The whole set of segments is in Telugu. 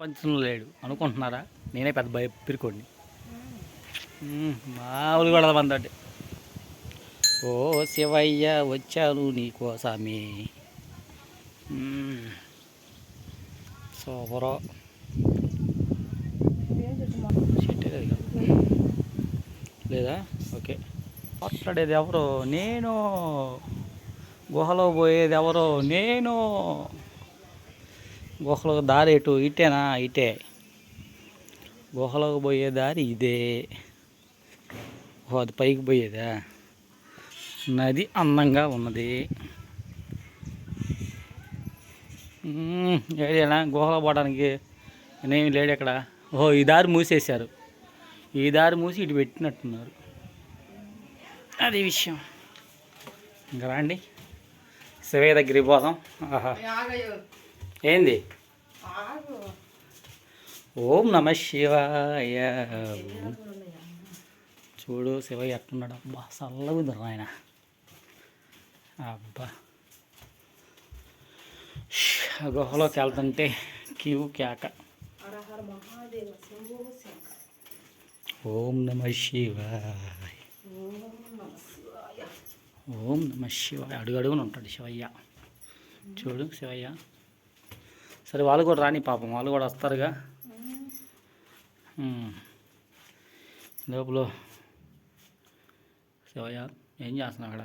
పంచంలో లేడు. అనుకుంటున్నారా? నేనే పెద్ద భయ పిరుకోండి మామూలు కూడా మందండి ఓ శివయ్య వచ్చాను నీకోసమే. సూపరు. లేదా? ఓకే. మాట్లాడేది ఎవరు? నేను. గుహలో పోయేది ఎవరు? నేను. గుహలో దారి ఎటు? ఇటేనా? ఇటే. గుహలోకి పోయే దారి ఇదే. ఓ అది పైకి పోయేదా? నది అందంగా ఉన్నది. ఏదైనా ఏడేనా? గుహలో పోవడానికి నేనేమి లేడు ఇక్కడ ఓహో ఈ దారి మూసేశారు. ఈ దారి మూసి ఇటు పెట్టినట్టున్నారు. అది విషయం. ఇంకా రండి. శివయ్య దగ్గరికి పోదాం. ఆహా. ఏంది? ఓం నమ శివాయ. చూడు శివయ్య ఎట్టున్నాడు. అబ్బా చల్లగా ఉంది ఆయన. అబ్బా. ఆ గుహలోకి వెళ్తుంటే క్యూ కేక. ఓం నమ శివాయ. ఓం నమ శివాయ. అడుగు అడుగున ఉంటాడు శివయ్య. చూడు శివయ్య. సరే వాళ్ళు కూడా రాని పాపం. వాళ్ళు కూడా వస్తారుగా. లోపల శివయ్య ఏం చేస్తున్నావు అక్కడ.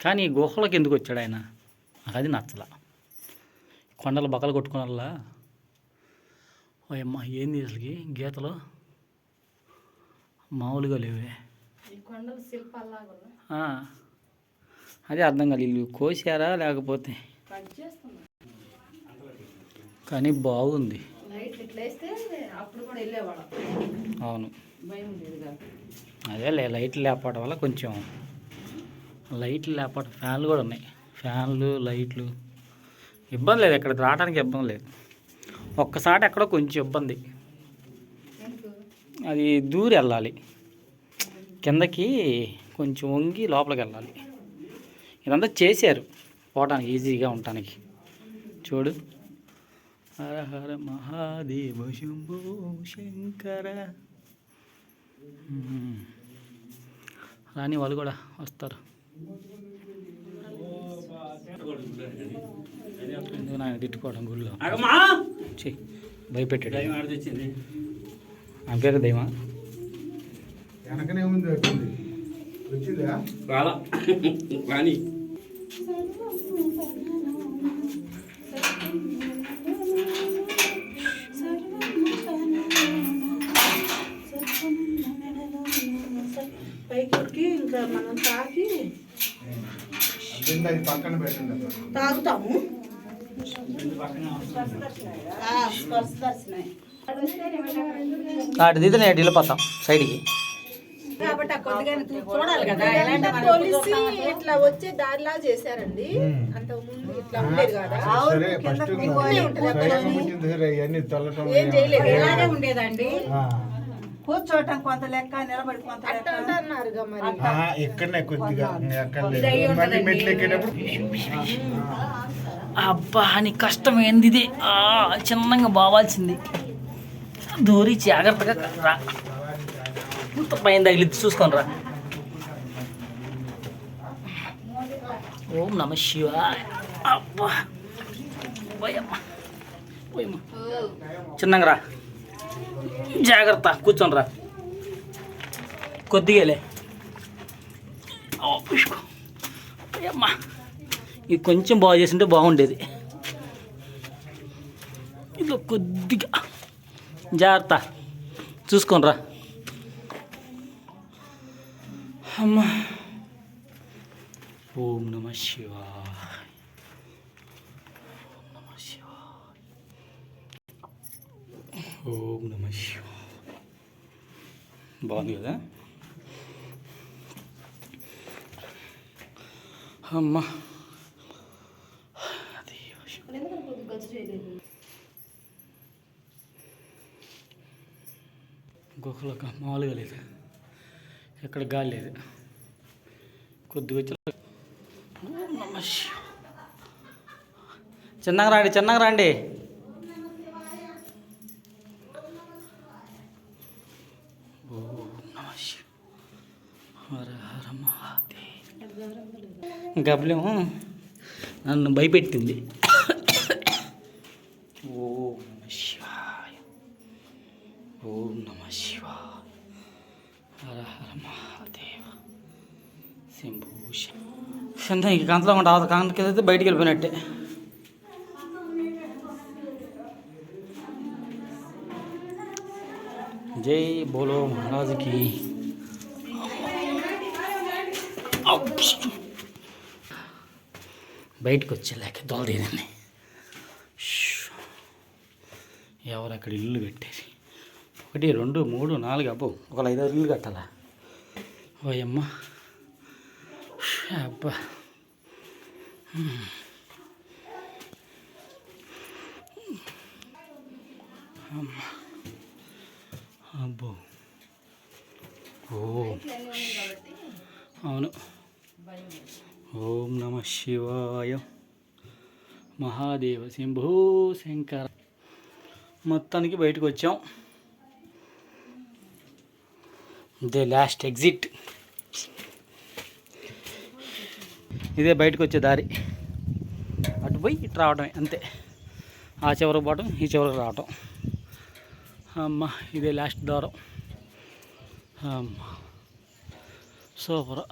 కానీ గుహలోకి ఎందుకు వచ్చాడు ఆయన? నాకు అది నచ్చల. కొండలు బక్కలు కొట్టుకున్నలా ఓయమ్మ ఏంది అసలుకి గీతలు? మామూలుగా లేవే కొండలు ఆ, అదే అర్థం కాదు వీళ్ళు కోసారా లేకపోతే? కానీ బాగుంది. అవును. అదే లైట్లు లేకపోవడం వల్ల కొంచెం లైట్లు లేకపోవడం ఫ్యాన్లు కూడా ఉన్నాయి. ఫ్యాన్లు లైట్లు. ఇబ్బంది లేదు ఇక్కడ రావడానికి ఇబ్బంది లేదు. ఒక్కసారి ఎక్కడో కొంచెం ఇబ్బంది. అది దూరి వెళ్ళాలి. కిందకి కొంచెం వంగి లోపలికి వెళ్ళాలి. ఇదంతా చేశారు. పోవడానికి ఈజీగా ఉండటానికి. చూడు. హర హర మహాదేవ శంభో శంకర. రాని వాళ్ళు కూడా వస్తారు. ఎందుకు నాయన తిట్టుకోవడం గుళ్ళో? చెయ్యి భయపెట్టాడు. ఆ పేరు దైవా? వెనకనే ఉంది వచ్చింది? రాలా. రాని. పైకి ఇంకా మనం పక్కన పెట్టండి. తాగుతాము. అటు దిద్దు నేను వెళ్ళిపోతాం సైడ్కి. కాబట్టి ఆ కొద్దిగా చూడాలి కదా. పోలీసి ఇట్లా వచ్చే దారిలా చేశారండి. అంత ముందు ఇట్లా ఉండేది కదా? ఏం చేయలేదు. ఇలాగే ఉండేదండి. ఆ. కూర్చోవటం కొంత లెక్క నిలబడి కొంత లెక్క. ఇక్కడనే కొద్దిగా మెట్లు ఎక్కేటప్పుడు అబ్బా నీ కష్టం ఏంది ఇది ఆ, చిన్నగా బావాల్సింది. దూరి జాగ్రత్తగా రా. ఇంత పైన తగిలిద్ది చూసుకొని రా. ఓం నమ శివ అబ్బా. చిన్నగా రా. జాగ్రత్త కూర్చొని రా. కొద్దిగాలే. ఓ, పుష్కో. పోయమ్మ ఇది కొంచెం బాగు చేసింటే బాగుండేది. ఇది కొద్దిగా. జాగ్రత్త. చూసుకోనరా అమ్మా. ఓం నమ శివాయ. ఓం నమ శివాయ. బాగుంది కదా? అమ్మా. అది గుహలో గా- మామూలుగా లేదు? ఎక్కడ గాలి లేదు. కొద్దిగా వచ్చి ఓం చిన్నగా రండి చిన్నగా రండి. ఓం హర హర నన్ను భయపెట్టింది. ఓం నమ శివాయ. ఓం నమ శివాయ హర హర మహాదేవ శంభూష సంత ఇంక కంతలో కంత కింద అయితే బయటికి వెళ్ళిపోయినట్టే. జై బోలో మహారాజుకి. బయటకు వచ్చేలాక దోలదేనండి ఎవరు అక్కడ ఇల్లు కట్టేది? ఒకటి రెండు మూడు నాలుగు అబ్బో ఒక ఐదారు ఇల్లు కట్టాలా? ఓయమ్మ. అబ్బా అమ్మ అబ్బో ఓ అవును ఓం నమ శివాయ మహాదేవ శంభో శంకర మొత్తానికి బయటకు వచ్చాం. ఇదే లాస్ట్ ఎగ్జిట్ ఇదే బయటకు వచ్చే దారి. అటు పోయి ఇటు రావడమే అంతే. ఆ చివరికి పోవడం ఈ చివరికి రావటం. అమ్మ ఇదే లాస్ట్ ద్వారం. అమ్మ సూపర్.